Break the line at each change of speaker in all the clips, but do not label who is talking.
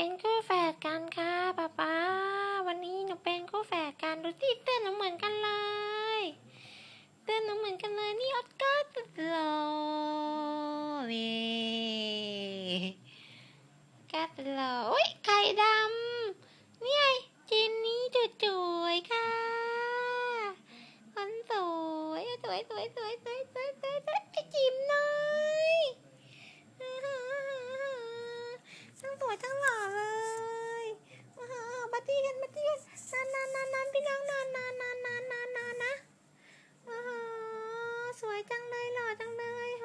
เป็นคู่แฝดกันค่ะป๊าป๊าวันนี้หนูเป็นคู่แฝดกันดูที่เต้นหนูเหมือนกันเลยเต้นหนูเหมือนกันเลยนี่ออสการ์ตุดโลนี่กัดโลอุ้ยไข่ดำนี่ไงเจนนี่จุดจุยค่ะคนสวยสวยสวยสวยสวย สวยจังเลยหล่อจังเลยโห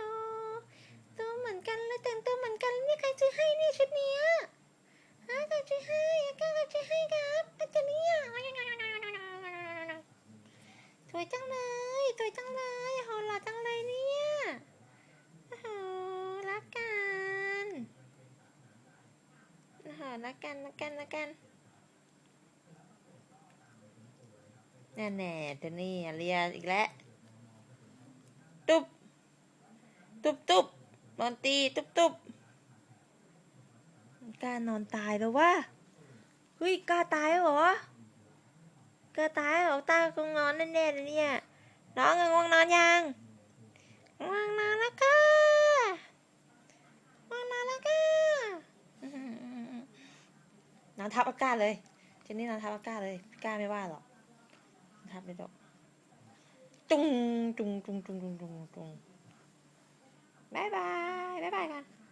ตัวเหมือนกันเลยแต่งตัวเหมือนกันนี่ใครซื้อให้นี่ชุดเนี้ยฮะใครซื้อให้อาก้าใครซื้อให้ครับอาจารย์เนี่ยสวยจังเลยสวยจังเลยโหหล่อจังเลยเนี่ยโอ้โหรักกันหาละกันละกันละกันแน่แน่ๆตัวนี้เรียอีกแล้ว ตุบตุบตุบนอนตีตุบตุบกล้านอนตายแล้ววะเฮ้ยกล้าตายเหรอกล้าตายเหรอตาคงนอนแน่ๆเลยเนี่ยน้องง่วงนอนยังง่วงนอนแล้วก็ง่วงนอนแล้วก็นอนทับอากาศเลยเจนนี่นอนทับอากาศเลยก้าไม่ว่าหรอกทับไม่ดอก trung trung trung trung trung trung trung bye bye bye bye các.